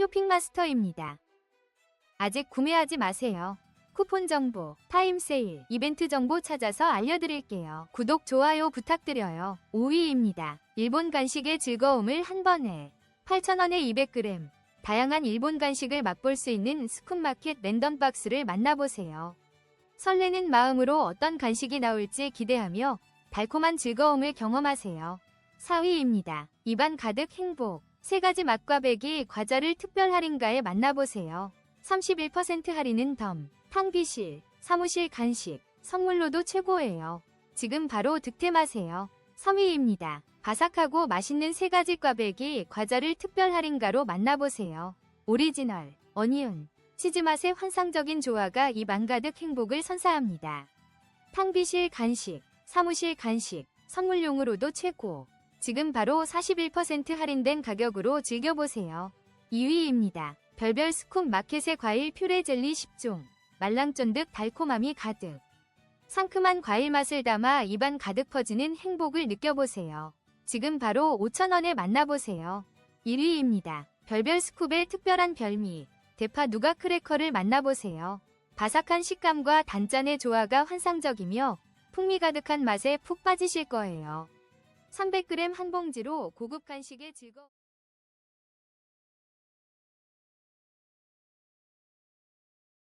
쇼핑마스터입니다. 아직 구매하지 마세요. 쿠폰 정보, 타임 세일, 이벤트 정보 찾아서 알려드릴게요. 구독, 좋아요 부탁드려요. 5위입니다. 일본 간식의 즐거움을 한 번에 8,000원에 200g. 다양한 일본 간식을 맛볼 수 있는 스쿤마켓 랜덤 박스를 만나보세요. 설레는 마음으로 어떤 간식이 나올지 기대하며 달콤한 즐거움을 경험하세요. 4위입니다. 입안 가득 행복. 세 가지 맛과 배기 과자를 특별 할인가에 만나보세요. 31% 할인은 덤, 탕비실, 사무실 간식, 선물로도 최고예요. 지금 바로 득템하세요. 3위입니다. 바삭하고 맛있는 세 가지 꽈배기 과자를 특별 할인가로 만나보세요. 오리지널, 어니언, 치즈 맛의 환상적인 조화가 입 안가득 행복을 선사합니다. 탕비실 간식, 사무실 간식, 선물용으로도 최고. 지금 바로 41% 할인된 가격으로 즐겨보세요. 2위입니다. 별별 스쿱 마켓의 과일 퓨레 젤리 10종. 말랑쫀득 달콤함이 가득. 상큼한 과일 맛을 담아 입안 가득 퍼지는 행복을 느껴보세요. 지금 바로 5,000원에 만나보세요. 1위입니다. 별별 스쿱의 특별한 별미, 대파 누가 크래커를 만나보세요. 바삭한 식감과 단짠의 조화가 환상적이며 풍미 가득한 맛에 푹 빠지실 거예요. 300g 한 봉지로 고급 간식의 즐거